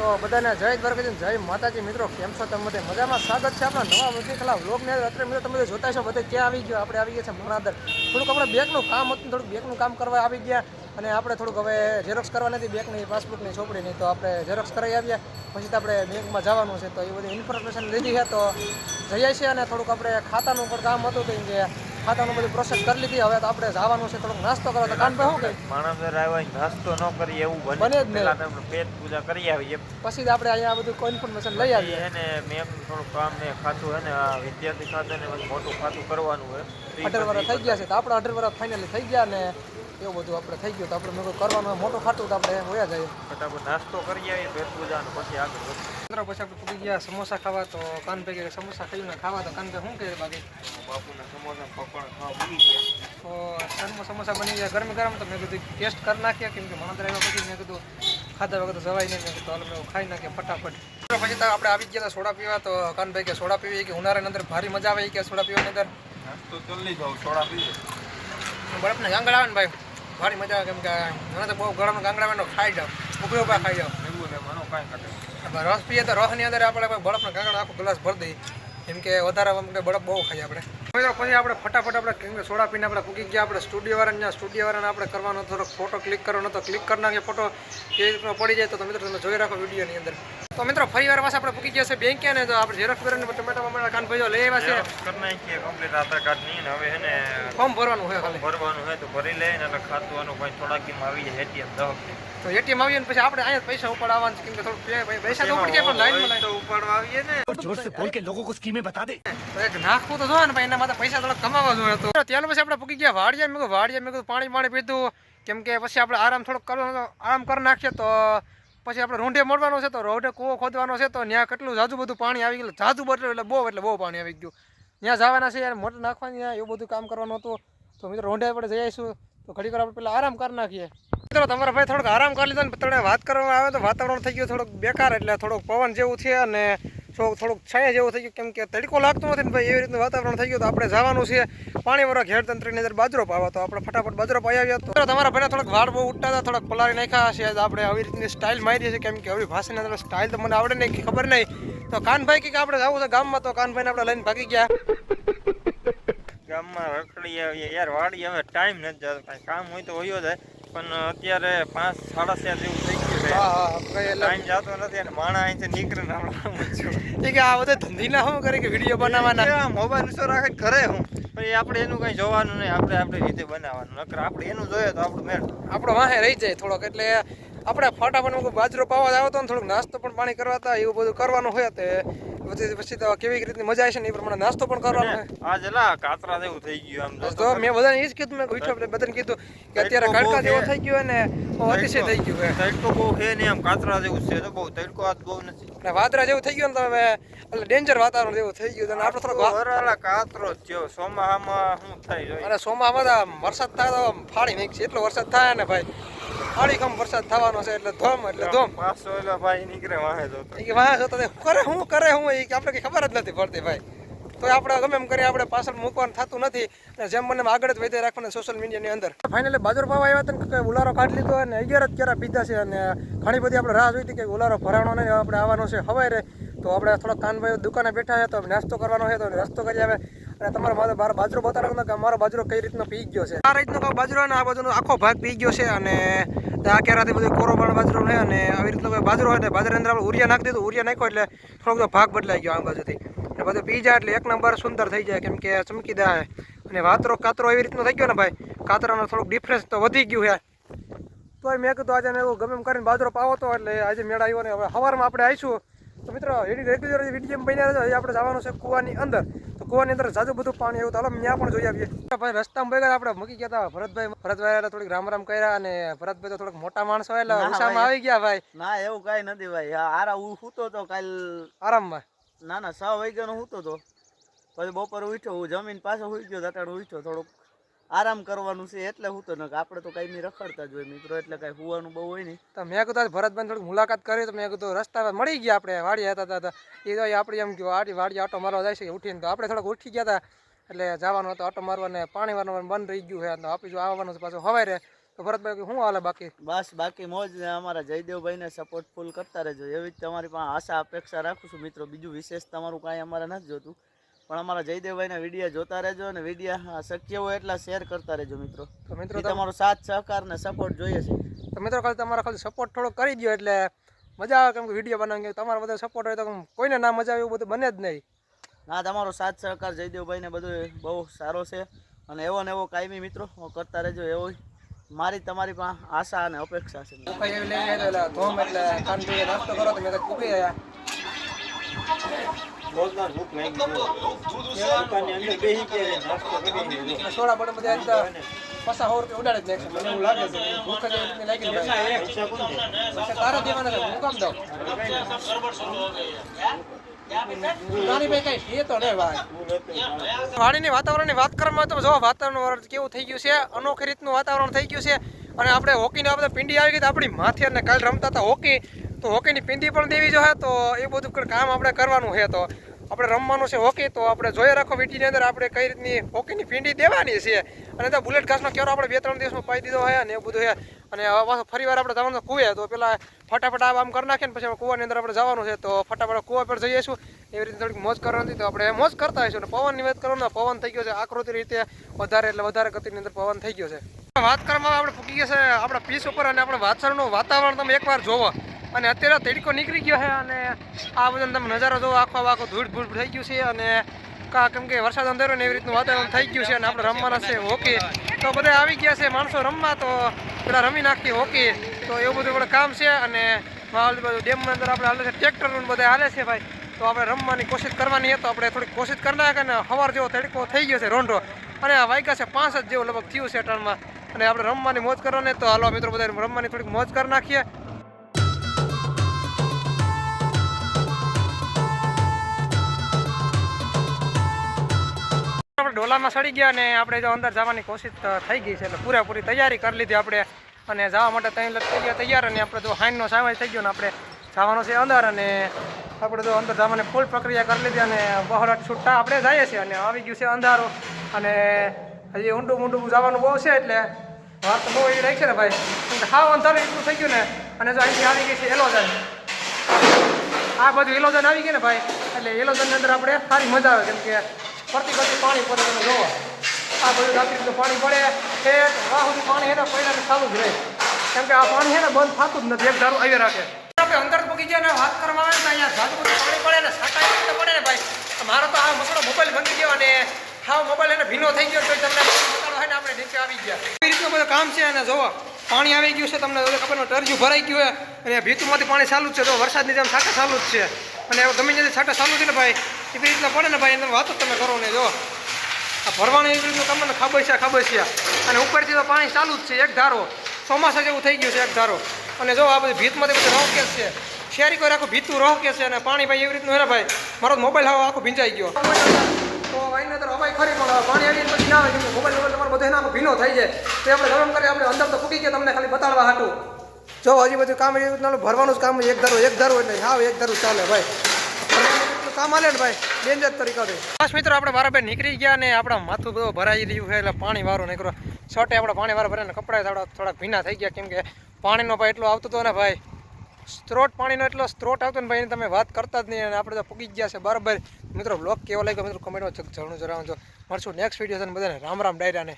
તો બધાને જય દ્વારકાજી જય માતાજી. મિત્રો, કેમ છો તમે બધે? મજામાં? સ્વાગત છે આપણા નવા મુખી ખલા વ્લોગને અત્યારે મિત્રો, તમે જોતા છો બધે ક્યાં આવી ગયો? આપણે આવી ગયા છે મણાદર થોડુંક આપણે બેકનું કામ હતું, થોડુંક બેકનું કામ કરવા આવી ગયા. અને આપણે થોડુંક હવે ઝેરોક્સ કરવા નથી, બેંકની પાસબુકની ચોપડીની તો આપણે ઝેરોક્સ કરાવી આવ્યા. પછી તો આપણે બેંકમાં જવાનું છે, તો એ બધી ઇન્ફોર્મેશન લીધી છે. તો જઈએ છીએ અને થોડુંક આપણે ખાતાનું પણ કામ હતું કે ખાતાનું બધું પ્રોસેસ કરી લીધી. હવે તો આપણે જવાનું છે થોડુંક નાસ્તો કરવા. તો કાન શું કઈ માણસ આવ્યા નાસ્તો ન કરીએ એવું બને. બને જ નહીં. આપણે પેટ પૂજા કરી આવીએ. પછી જ આપણે અહીંયા બધું ઇન્ફોર્મેશન લઈ આવીએ. અને મેમ થોડું કામ ને ખાતું હે ને આ વિદ્યાર્થી ખાતું ને મોટું ખાતું કરવાનું હોય. અઢાર વર્ષ થઈ ગયા છે. તો આપણે અઢાર વર્ષ ફાઇનલી થઈ ગયા ને એવું બધું આપણે થઈ ગયું તો આપણે મેં કરવાનું મોટો ખાતું તો આપણે હોયા જઈએ ફટાફટ નાસ્તો કરી આવીએ ભેટ પૂજા ને પછી આગળ વધીએ. પછી આપણે પૂરી ગયા સમોસા ખાવા તો કાન ભેગે સમોસા ખાઈને ખાવા તો કાન ભાઈ શું કહે બાકી? બાપુના સમોસા પકોડા ખાવા ભૂલી ગયા. તો સરમાં સમોસા બની ગયા ગરમ ગરમ તો મેં કીધું ટેસ્ટ કરી નાખ્યા કેમ કે મણોદર આવ્યા પછી મેં કીધું ખાધા વગર તો જવાય નહીં મેં કીધું હાલ મેં ખાઈ નાખ્યા ફટાફટ. પછી તો આપણે આવી ગયા સોડા પીવા તો કાન ભાઈ કે સોડા પીવી કે ઉનાળાની અંદર ભારી મજા આવે કે સોડા પીવાની અંદર? નાસ્તો જલ્દી જાવ સોડા પીએ બરફને ગાંગડા આવે ને ભાઈ? ભારી મજા આવે કેમ કે મને તો બહુ ગરમ ગાંગડા આવે ખાઈ જાવ ઊભી ઊભા ખાઈ જાવ રસ પીએ તો રસની અંદર આપણે બરફના ગાંગડા આખો ગ્લાસ ભરી દઈએ. કેમ કે વધારે અમને બરફ બહુ ખાઈએ આપણે. પછી આપણે ફટાફટ આપણે કેમ કે સોડા પીને આપણે પૂકી ગયા આપણે સ્ટુડિયો વાળાને ત્યાં સ્ટુડિયો વાળાને આપણે કરવાનો થોડોક ફોટો ક્લિક કરવાનો તો ક્લિક કરી નાખીએ ફોટો કેવી રીતનો પડી જાય તો મિત્રો તમે જોઈ રાખો વિડીયોની અંદર. તો મિત્રો ફરીવાર પાછા આપણે પૂકી ગયા છે બેંક ને તો આપણે ઝેરોક્ષ ભરીને ટમેટા બમેટા કાન ભાઈઓ લઈ આવ્યા છે કરી નાખીએ કમ્પ્લીટ આધાર કાર્ડ ની ને હવે એને ફોર્મ ભરવાનું હોય ખાલી ભરવાનું હોય તો ભરી લઈને એટલે ખાતું કોઈ થોડાક દી આવી જાય એટીએમ દસ તો એટીએમ આવીએ ને પછી આપણે અહીંયા પૈસા ઉપાડવાનું છે કેમ કે થોડું પૈસા તો ઉપડી જાય પણ લાઈન માં તો ઉપાડવા આવીએ ને જોર સે બોલ કે લોકો કો સ્કીમે બતા દે તો એક નાખવું તો જો ને ભાઈ એના માટે પૈસા થોડા કમાવા જોઈએ તો ત્યાર પછી આપણે પૂકી ગયા વાડિયા મેં વાડિયા મેં પાણી પાણી પીધું કેમ કે પછી આપણે આરામ થોડોક કરવાનો આરામ કરી નાખીએ તો પછી આપણે રોંઢે મળવાનો છે, તો રોઢે કૂવો ખોદવાનો છે, તો ત્યાં કેટલું જાજુ બધું પાણી આવી ગયું. જાજુ બધું એટલે બહુ એટલે બહુ પાણી આવી ગયું. ત્યાં જવાના છે, યાર મોટર નાખવાની એવું બધું કામ કરવાનું હતું. તો મિત્રો રોંઢે આપણે જઈ આવીશું. તો ઘડીક આપણે પેલા આરામ કરી નાખીએ. મિત્રો, તમારા ભાઈ થોડોક આરામ કરી લીધો ને તમને વાત કરવામાં આવે તો વાતાવરણ થઈ ગયું થોડુંક બેકાર, એટલે થોડુંક પવન જેવું છે અને થોડુંક થોડુંક છાયા જેવો થઈ ગયો, કેમ કે તડકો લાગતો નથી ને ભાઈ, એવી રીતનું વાતાવરણ થઈ ગયું તો આપણે જવાનું છે પાણી વાળા ઘેર તંત્રીની અંદર બાજરો પાવા. તો આપણે ફટાફટ બાજરો પાઈ આવ્યા તો. તમારા ભાઈને થોડાક વાળ બહુ ઉઠતા હતા, થોડાક પલાળી નાખ્યા છે આપણે આવી રીતની સ્ટાઇલ મારી છે, કેમ કે આવી ભાષાની અંદર સ્ટાઇલ તો મને આવડે નહીં ખબર નહીં. તો કાનભાઈ કે આપણે જવું છે ગામમાં, તો કાનભાઈને આપણે લઈને ભાગી ગયા. ગામમાં રખડી આવીએ. યાર વાડી હવે ટાઈમ નથી જતો, કાંઈ કામ હોય તો હોય જાય પણ અત્યારે પાંચ, સાડા સાત જેવું થઈ ગયું હા હા એટલે ટાઈમ જતો નથી અને માણા અહીંથી નીકળે ને. એ કે આ બધા ધંધીના શું કરે કે વીડિયો બનાવવાના? મોબાઈલ ઉછો રાખે ઘરે હું? આપણે એનું કંઈ જોવાનું નહીં આપણે આપણી રીતે બનાવવાનું. નકર આપણે એનું જોઈએ તો આપણું મેળ આપણો વાહે રહી જાય થોડોક એટલે આપણે ફટાફટ બાજરો પાવા જ આવતો ને થોડુંક નાસ્તો પણ પાણી કરવા હતા એવું બધું કરવાનું હોય તે. પછી પછી તો કેવી રીતની મજા આવશે ને એ પ્રમાણે નાસ્તો પણ કરવાનો હોય. આ જલા કાતરા જેવું થઈ ગયું આમ તો મેં બધાને એ જ કીધું મેં કીધું બધાને કીધું કે અત્યારે કાળકા જેવો થઈ ગયો ને અતિશય થઈ ગયું તડકો બહુ છે ને આમ કાતરા જેવું છે તો બહુ તડકો આજ બહુ નથી. ને વાદળા જેવું થઈ ગયું ને તો એટલે ડેન્જર વાતાવરણ જેવું થઈ ગયું. અને આપણે થોડો કાતરો થયો. સોમાહામાં શું થાય અને સોમામાં તો વરસાદ થાય તો ફાળી ફાડી નાખશે. એટલો વરસાદ થાય ને ભાઈ. ફાડી વરસાદ થવાનો છે એટલે ધોમ એટલે ધોમ. પાછો એટલે ભાઈ નીકળે વાહે જોતો એ કે વાહ જોતો કરે હું કરે હું? એ કે આપણે કંઈ ખબર જ નથી પડતી ભાઈ. તો આપણે ગમે એમ કરી આપણે પાછળ મૂકવાનું થતું નથી. અને જેમ મને આગળ જ વધે રાખવાના સોશિયલ મીડિયાની અંદર. ફાઇનલી બાજર ભાવ આવ્યા હતા ને કે ઉલારો કાઢી લીધો અને અગિયાર જ કેરા પીધા છે. અને ઘણી બધી આપણે રાહ જોઈ હતી કે ઉલારો ભરાવાનો નહીં આપણે આવવાનો છે. હવે રે તો આપણે થોડા કાનભાઈ દુકાને બેઠા છે, તો નાસ્તો કરવાનો છે, તો નાસ્તો કરી આવે. અને તમારે મારે બાર, બાજરો બતાડો કે અમારો બાજરો કઈ રીતનો પી ગયો છે? આ રીતનો બાજરો અને આ બાજુનો આખો ભાગ પી ગયો છે અને આ કેરાથી બધું કોરોબાણ બાજરો છે અને આવી રીતનો કોઈ બાજરો હોય ને બાજરાની અંદર આપણે ઉરિયા નાખી દીધું, ઉરિયા નાખ્યો એટલે થોડોક ભાગ બદલાઈ ગયો આ બાજુથી. અને બધું પી જાય એટલે એક નંબર સુંદર થઈ જાય, કેમ કે ચમકી દે અને વાતરો કાતરો એવી રીતનો થઈ ગયો ને ભાઈ, કાતરાનો થોડુંક ડિફરન્સ તો વધી ગયું છે. તો મેં કીધું આજે મેં ગમે એમ કરીને બાજરો પાવો તો એટલે આજે મેળા આવ્યો ને હવે સવારમાં આપણે આવીશું તો મિત્રો એની રેગ્યુલર વીડિયો બન્યા આજે આપણે જવાનું છે કૂવાની અંદર. તો કૂવાની અંદર જાજુ બધું પાણી આવ્યું તો હાલો ત્યાં પણ જોઈ આવીએ. ભાઈ રસ્તામાં ભેગા આપણે મૂકી ગયા હતા ભરતભાઈ. ભરતભાઈ થોડીક રામ રામ કર્યા અને ભરતભાઈ તો થોડોક મોટા માણસો એટલે ઉષામાં આવી ગયા ભાઈ. ના એવું કઈ નથી ભાઈ. આરા હું સૂતો તો કાલ આરામમાં. ના ના છ વાગ્યાનો સૂતો તો. પછી બપોરે ઉઠ્યો હું જમીન પાછો સુઈ ગયો અટાણે ઉઠ્યો થોડુંક. આરામ કરવાનું છે એટલે હું તો ન આપણે તો કાંઈ રખડતા જ હોય મિત્રો એટલે કાંઈ હોવાનું બહુ હોય નહીં તો મેં કીધું ભરતભાઈ થોડીક મુલાકાત કરી તો મેં કીધું રસ્તા મળી ગયા આપણે વાડી હતા હતા એ તો આપણે એમ કહ્યું આડી વાડી આટો મારવા જાય છે. ઉઠીને તો આપણે થોડાક ઉઠી ગયા હતા એટલે જવાનું હતું આટો મારવા ને પાણી વારવાનું બંધ રહી ગયું છે તો આપી જો આવવાનું છે પાછું હવાઈ રહે તો તો ભરતભાઈ શું હાલે બાકી? બસ બાકી મોજ ને અમારા જયદેવભાઈને સપોર્ટ ફૂલ કરતા રહેજો. એવી જ તમારી પાસે આશા અપેક્ષા રાખું છું મિત્રો. બીજું વિશેષ તમારું કાંઈ અમારે નથી જોતું. પણ અમારા જયદેવભાઈના વિડીયા જોતા રહેજો અને વિડીયા શક્ય હોય એટલા શેર કરતા રહેજો મિત્રો. તો મિત્રો તમારો સાથ સહકાર ને સપોર્ટ જોઈએ છે. તો મિત્રો ખાલી તમારા ખાલી સપોર્ટ થોડો કરી દો એટલે મજા આવે કેમ કે વીડિયો બનાવી તમારો બધા સપોર્ટ હોય તો કોઈને ના મજા આવે એવું બધું બને જ નહીં. ના તમારો સાથ સહકાર જયદેવભાઈને બધું બહુ સારો છે. અને એવો ને એવો કાયમી મિત્રો કરતા રહેજો એવો મારી તમારી પાસે આશા અને અપેક્ષા છે. ધોમ એટલે નાસ્તો કરો તો મેં જોરદાર ભૂખ લાગી દુકાનની અંદર બેસી ગયા નાસ્તો કરી લીધો. સોડા બોડા બધા અંદર પસા સો રૂપિયા ઉડાડી જ નાખશે મને એવું લાગે છે ભૂખ જ એટલી લાગી ને પૈસા કોણ દે? તારા દેવાના છે હું કામ દઉં. વાડીની વાતાવરણની વાત કરવામાં તો જો વાતાવરણ કેવું થઈ ગયું છે? અનોખી રીતનું વાતાવરણ થઈ ગયું છે. અને આપણે હોકીને આપણે પિંડી આવી ગઈ આપણી માથે અને કાલ રમતા હતા હોકી. તો હોકીની પિંડી પણ દેવી જોઈએ તો એ બધું કામ આપણે કરવાનું છે તો. આપણે રમવાનું છે હોકી, તો આપણે જોઈ રાખો વીટીની અંદર આપણે કઈ રીતની હોકીની પિંડી દેવાની છે. અને તો બુલેટ ઘાસનો કેરો આપણે બે ત્રણ દિવસમાં પાઈ દીધો હોય ને એ બધું છે અને પાછો ફરી વાર આપણે જવાનું કુએ તો પેલા ફટાફટ આમ કરી નાખીએ ને પછી કૂવાની અંદર આપણે જવાનું છે. તો ફટાફટ કૂવા પર જઈએ છું એવી રીતે થોડીક મોજ કરવાની તો આપણે મોજ કરતા હોઈશું. અને પવનની વાત કરવાનું પવન થઈ ગયો છે આકૃતિ રીતે વધારે એટલે વધારે ગતિની અંદર પવન થઈ ગયો છે. વાત કરવામાં આપણે ફૂકી ગયા છે આપણા પીસ ઉપર અને આપણે વાછરનું વાતાવરણ તમે એકવાર જોવો. અને અત્યારે તડકો નીકળી ગયો છે અને આ બધા તમે નજારો જોવો, આખો આખો ધૂળ ધૂળ થઈ ગયું છે અને કેમ કે વરસાદ અંધારો ને એવી રીતનું વાતાવરણ થઈ ગયું છે અને આપણે રમવાના છે હોકી. તો બધા આવી ગયા છે, માણસો રમવા, તો પેલા રમી નાખીએ હોકી. તો એવું બધું આપણે કામ છે અને માલ બધું ડેમની અંદર આપણે હાલે છે ટ્રેક્ટરનું બધા હાલે છે ભાઈ. તો આપણે રમવાની કોશિશ કરવાની છે, તો આપણે થોડીક કોશિશ કરી નાખે અને સવાર જેવો તડકો થઈ ગયો છે, રોંઢો. અને આ વાયકા છે, પાંચ જ જેવું લગભગ થયું છે ટર્નમાં અને આપણે રમવાની મોજ કરવાની, તો હાલો મિત્રો બધા રમવાની થોડીક મોજ કરી નાખીએ. આપણે ડોલામાં સડી ગયા ને આપણે જો અંદર જવાની કોશિશ થઈ ગઈ છે એટલે પૂરેપૂરી તૈયારી કરી લીધી આપણે. અને જવા માટે ત્રણ થઈ ગયા તૈયાર અને આપણે જો હાઈનનો સામાજ થઈ ગયો ને આપણે જવાનો છે અંદર અને આપણે જો અંદર જવાની ફૂલ પ્રક્રિયા કરી લીધી અને બહોળાટ છૂટતા આપણે જઈએ છીએ અને આવી ગયું છે અંધારો. અને હજી ઊંડું ઊંડું જવાનું બહુ છે એટલે વાત તો બહુ એવી રહી છે ને ભાઈ. હા, અંધારો એટલું થઈ ગયું ને અને જો અહીંથી આવી ગઈ છે એલોજન આ બધું એલોજન આવી ગઈ ને ભાઈ. એટલે એલોજનની અંદર આપણે સારી મજા આવે, કેમ કે ફરતી ફરતી પાણી પડે તમે જોવો. આ બધું રાત્રિ પાણી પડે. એ પાણી સુધી પાણી એના પડ્યા ચાલુ જ રહે. કેમ કે આ પાણી છે ને બંધ થતું જ નથી. એક ધારું આવી રાખે. અંદર બગીચાને ગયા ને વાત કરવામાં આવે ને અહીંયા જાજુ બધું પાણી પડે ને સાટા રીતે પડે ને ભાઈ. મારો તો આ મકડો મોબાઈલ ભાંગી ગયો અને હાવ મોબાઈલ એને ભીનો થઈ ગયો તો તમને બતાડો હોય ને આપણે નીચે આવી ગયા. એવી રીતનું બધું કામ છે અને જોવો, પાણી આવી ગયું છે તમને ખબર ટરજુ ભરાઈ ગયું હોય અને ભીતુમાંથી પાણી ચાલુ જ છે. તો વરસાદની જેમ છાંટા ચાલુ જ છે. અને ગમે ત્યાંથી છાંટા ચાલુ છે ને ભાઈ એવી રીતના પડે ને ભાઈ એને વાતો તમે કરો ને જો. આ ભરવાનું એવી રીતનું તમને ખબર છે અને ઉપરથી તો પાણી ચાલુ જ છે, એક ધારો. ચોમાસા જેવું થઈ ગયું છે, એક ધારો. અને જો આ બધી ભીતમાંથી બધું કે છે. શેરી કોઈ આખું ભીતું રોકે છે અને પાણી ભાઈ એવી રીતનું હે ભાઈ? મારો મોબાઈલ હવે આખો ભીંજાઈ ગયો. તો તો હવાઈ ખરી, પણ પાણી આવી પછી ના આવે મોબાઈલ તમારો બધો એના ભીનો થઈ જાય. તો આપણે ગરમ કરીએ આપણે અંદર તો ફૂકી તમને ખાલી બતાડવા હાટું. જો હજી કામ એ ભરવાનું જ કામ એક ધારો એક ધારો એટલે હા એક ધારું ચાલે ભાઈ. કામ હાલે ભાઈ ડેન્જર તરીકા ખાસ મિત્રો, આપણે બરાબર નીકળી ગયા ને આપણા માથું બધું ભરાઈ રહ્યું છે, એટલે પાણી વાળો નીકળો છોટે આપણે પાણી વાળા ભરે ને કપડા થોડા થોડા ભીના થઈ ગયા, કેમ કે પાણીનો ભાઈ એટલો આવતો હતો ને ભાઈ. સ્ત્રોત પાણીનો એટલો સ્ત્રોત આવતો ને ભાઈ તમે વાત કરતા જ નહીં અને આપણે તો પૂગી ગયા છે. બરાબર. મિત્રો બ્લોગ કેવો લાગ્યો? મિત્રો કમેન્ટમાં જરૂર જણાવજો. મળશું નેક્સ્ટ વીડિયો છે બધાને રામ રામ, ડાયરાને.